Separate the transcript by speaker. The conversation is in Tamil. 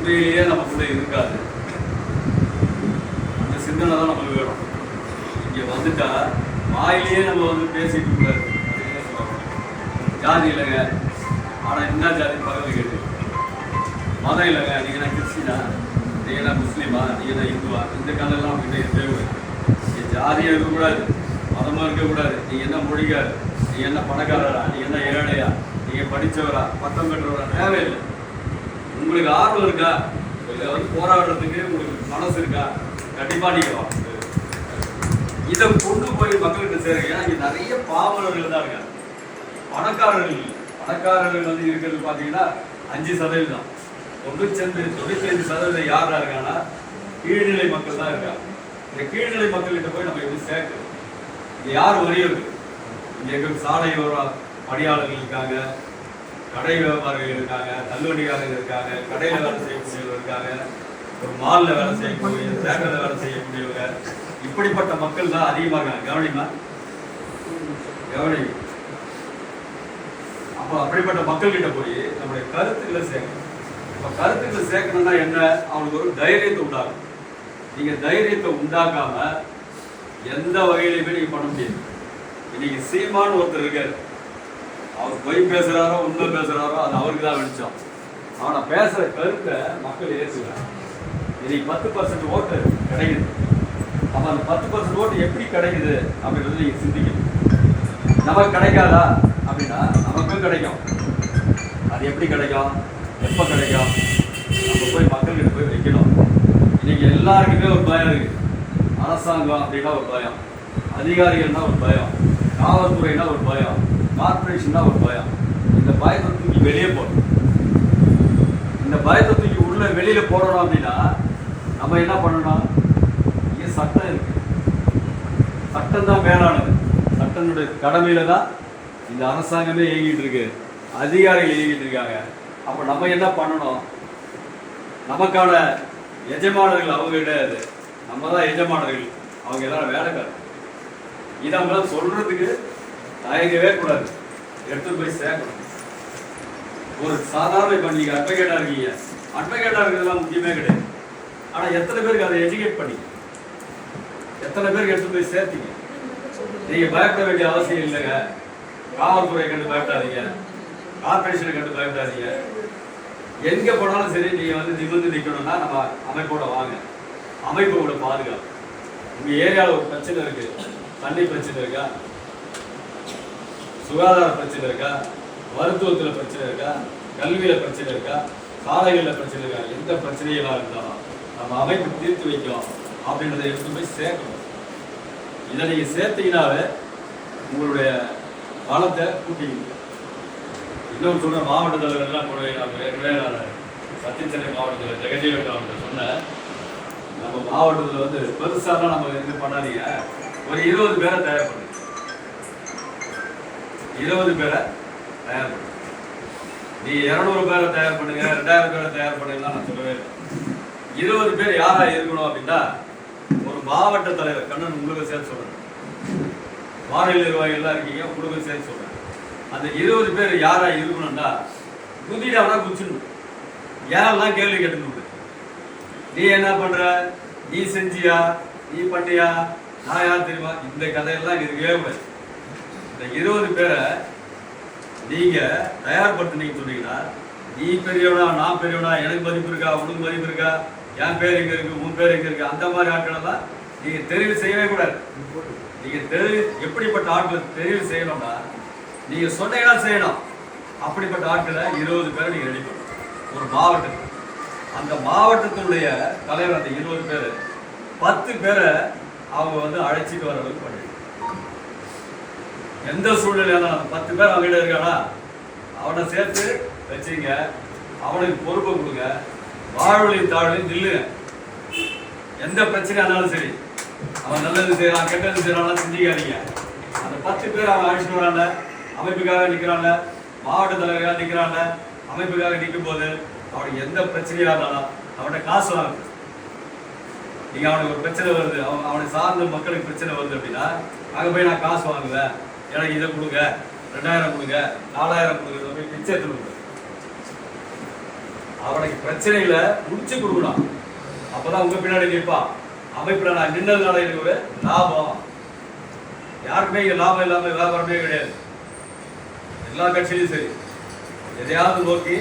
Speaker 1: உண்மையிலேயே கூட இருக்காது. அந்த சிந்தனை தான் நமக்கு வேணும். இங்க வந்துட்டா வாயிலேயே நம்ம வந்து பேசிட்டு கூடாது ஜாதி இல்லைங்க. ஆனா என்ன ஜாதி பக்கத்துல கேட்டு? மதம் இல்லைங்க. நீங்க என்ன கிறிஸ்டினா? நீங்கள் நான் முஸ்லீமா? நீங்கள் நான் இந்துவா? இந்த காலெல்லாம் அவங்ககிட்ட இருக்கவே கூடாது நீங்க இருக்கக்கூடாது. மதமாக இருக்கக்கூடாது. நீங்கள் என்ன மொழிகார் நீ என்ன பணக்காரரா? நீ என்ன ஏழையா? நீங்கள் படிச்சவரா? பட்டம் பெற்றவரா தேவையில்லை. உங்களுக்கு ஆர்வம் இருக்கா? இல்லை வந்து போராடுறதுக்கு உங்களுக்கு மனசு இருக்கா? கண்டிப்பாக நீங்கள் இதை கொண்டு போய் மக்கள்கிட்ட சேருங்க. ஏன்னா நிறைய பாவலர்கள் தான் இருக்காங்க. பணக்காரர்கள் பணக்காரர்கள் வந்து இருக்கிறது பார்த்தீங்கன்னா அஞ்சு சதவீதம் தொண்ணூத்தஞ்சு தொண்ணூத்தஞ்சு சதவீதம் யாரா இருக்காங்கன்னா கீழ்நிலை மக்கள் தான் இருக்காங்க. இந்த கீழ்நிலை மக்கள்கிட்ட போய் நம்ம எப்படி சேர்க்கணும் இங்கே யார் வரையும் இருக்கு இங்கே சாலை ஓர பணியாளர்கள் இருக்காங்க. கடை வியாபாரிகள் இருக்காங்க தள்ளுவண்டிக்காரங்க இருக்காங்க வேலை செய்யக்கூடியவங்க இருக்காங்க ஒரு மால்ல வேலை செய்யக்கூடிய தேட்டர்ல வேலை செய்யக்கூடியவங்க. இப்படிப்பட்ட மக்கள் தான் அதிகமா இருக்காங்க. கவனிமா கவனி அப்போ அப்படிப்பட்ட மக்கள்கிட்ட போய் நம்முடைய கருத்துக்களை சேர்க்கணும். இப்போ கருத்துக்களை சேர்க்கணும்னா என்ன? அவனுக்கு ஒரு தைரியத்தை உண்டாகும் நீங்க தைரியத்தை உண்டாக்காம எந்த வகையிலுமே நீங்க பண்ண முடியாது. இன்னைக்கு சீமான் ஒருத்தர் இருக்காரு. அவர் பொய் பேசுறாரோ உண்மை பேசுறாரோ அது அவருக்கு தான் வெளிச்சம். ஆனா பேசுற கருத்தை மக்கள் ஏற்றுக்கிறாங்க இன்னைக்கு பத்து பர்சன்ட் ஓட்டு கிடைக்குது. அப்ப அந்த பத்து பர்சன்ட் ஓட்டு எப்படி கிடைக்குது அப்படின்றது நீங்க சிந்திக்கணும். நமக்கு கிடைக்காதா அப்படின்னா நமக்கும் கிடைக்கும். அது எப்படி கிடைக்கும்? எப்ப கிடைக்கும்? நம்ம போய் மக்கள்கிட்ட போய் வைக்கணும். இன்னைக்கு எல்லாருக்குமே ஒரு பயம் இருக்கு. அரசாங்கம் அப்படின்னா ஒரு பயம். அதிகாரிகள்னா ஒரு பயம். காவல்துறைனா ஒரு பயம். கார்பரேஷன்னா ஒரு பயம். இந்த பயத்தை தூக்கி வெளியே போடணும். இந்த பயத்தை தூக்கி உள்ள வெளியில போடணும் அப்படின்னா நம்ம என்ன பண்ணணும்? இங்கே சட்டம் இருக்கு. சட்டம் தான் மேலானது. சட்டனுடைய கடமையில தான் இந்த அரசாங்கமே இயங்கிட்டு இருக்கு. அதிகாரிகள் இயங்கிட்டு இருக்காங்க. அப்ப நம்ம என்ன பண்ணணும்? நமக்கான எஜமானர்கள் அவங்க கிடையாது நம்ம தான் எஜமானர்கள். அவங்க எல்லாரும் வேலைக்காரர் இதை அவங்க சொல்றதுக்கு தயங்கவே கூடாது. எடுத்து போய் சேர்க்கணும். ஒரு சாதாரண இப்போ நீங்கள் அட்வொகேட்டா இருக்கீங்க. அட்வொகேட்டா இருக்கிறதுலாம் முக்கியமே கிடையாது. ஆனால் எத்தனை பேருக்கு அதை எஜுகேட் பண்ணி எத்தனை பேருக்கு எடுத்து போய் சேர்த்தீங்க? நீங்கள் பயப்பட வேண்டிய அவசியம் இல்லைங்க. காவல்துறை கண்டு பயப்படாதீங்க. கார்பரேஷனை கண்டு பயப்படாதீங்க. எங்கே போனாலும் சரி நீங்கள் வந்து நிமிர்ந்து நிற்கணும்னா நம்ம அமைப்போட வாங்க. அமைப்போட பாதுகாப்பு உங்கள் ஏரியாவில் ஒரு பிரச்சனை இருக்குது தண்ணி பிரச்சனை இருக்கா? சுகாதார பிரச்சனை இருக்கா? மருத்துவத்தில் பிரச்சனை இருக்கா? கல்வியில் பிரச்சனை இருக்கா? சாலைகளில் பிரச்சனை இருக்கா? எந்த பிரச்சனைகளா இருந்தாலும் நம்ம அமைப்பு தீர்த்து வைக்கும் அப்படின்றத எடுத்து போய் சேர்க்கணும். இதை நீங்கள் சேர்த்தீங்கனாவே உங்களுடைய பலத்தை கூட்டிக்கணும் இன்னொரு சொல்கிற மாவட்ட தலைவர்கள்லாம் கூட நான் ஏற்கனவே நான் சத்தியச்சென்னை மாவட்டத்தில் ஜெகஜீவன் அவர்கிட்ட சொன்னேன். நம்ம மாவட்டத்தில் வந்து பெருசாலாம் நம்ம இது பண்ணாதீங்க. ஒரு இருபது பேரை தேவைப்படுது இருபது பேரை தயார் பண்ணுங்க நீ இரநூறு பேரை தயார் பண்ணுங்க ரெண்டாயிரம் பேரை தயார் பண்ணுங்கலாம் நான் சொல்லவே இல்லை. இருபது பேர் யாரா இருக்கணும் அப்படின்னா ஒரு மாவட்ட தலைவர் கண்ணன் உங்களுக்கு சேர்த்து சொல்றேன் மாநில நிர்வாகிகள்லாம் இருக்கீங்க உங்களுக்கு சேர்த்து சொல்றேன் அந்த இருபது பேர் யாரா இருக்கணும்னா குதிடாவனா குச்சிடணும் யாரெல்லாம் கேள்வி கேட்டுக்கணும் நீ என்ன பண்ற? நீ செஞ்சியா? நீ பண்ணியா? நான் யார் தெரியுமா? இந்த கதையெல்லாம் இருக்கவே கூடாது. இந்த இருபது பேரை நீங்க தயார்படுத்தினீங்க சொன்னீங்கன்னா நீ பெரியவனா நான் பெரியவனா எனக்கு மதிப்பு இருக்கா உனக்கு மதிப்பு இருக்கா என் பேர் எங்க இருக்கு உன் பேர் எங்க இருக்கு அந்த மாதிரி ஆட்களெல்லாம் நீங்க தெரிவு செய்யவே கூடாது. நீங்க தெரிவு எப்படிப்பட்ட ஆட்களை தெரிவு செய்யணும்னா நீங்க சொன்னீங்கன்னா செய்யணும். அப்படிப்பட்ட ஆட்களை இருபது பேரை நீங்க ரெடி பண்ணணும். ஒரு மாவட்டத்துக்கு. அந்த மாவட்டத்தினுடைய தலைவர் அந்த இருபது பேர் பத்து பேரை அவங்க வந்து அழைச்சிட்டு வர அளவுக்கு பண்ணிடுங்க எந்த சூழ்நிலையான பத்து பேர் அவங்ககிட்ட இருக்கானா அவனை சேர்த்து வச்சுங்க. அவனுக்கு பொறுப்பை கொடுங்க. வாழ்வழி தாழ்வையும் நில்லுங்க. எந்த பிரச்சனையாக இருந்தாலும் சரி. அவன் நல்லது செய்யறான் கெட்டது செய்யறான் செஞ்சுக்காதீங்க அந்த பத்து பேர் அவன் அழைச்சிட்டு வரான்ல அமைப்புக்காக நிற்கிறான்ல மாவட்ட தலைவராக நிற்கிறான்ல அமைப்புக்காக நிற்கும் போது அவனுக்கு எந்த பிரச்சனையாக இருந்தாலும் அவன்கிட்ட காசு வாங்க. நீங்கள் அவனுக்கு ஒரு பிரச்சனை வருது அவன் அவனை சார்ந்த மக்களுக்கு பிரச்சனை வருது அப்படின்னா அங்கே போய் நான் காசு வாங்குவேன். எனக்கு இதை கொடுங்க. ரெண்டாயிரம் கொடுங்க. நாலாயிரம் கொடுங்க. பிச்சை எடுத்து கொடுங்க. அவனுக்கு பிரச்சனைகளை முடிச்சு கொடுக்கணும் அப்பதான் உங்க பின்னாடி நிற்பான் அமைப்பில் நான் நின்னதுனால எனக்கு ஒரு லாபம். யாருக்குமே இங்கே லாபம் இல்லாமல் வியாபாரமே கிடையாது. எல்லா கட்சியிலும் சரி. எதையாவது நோக்கி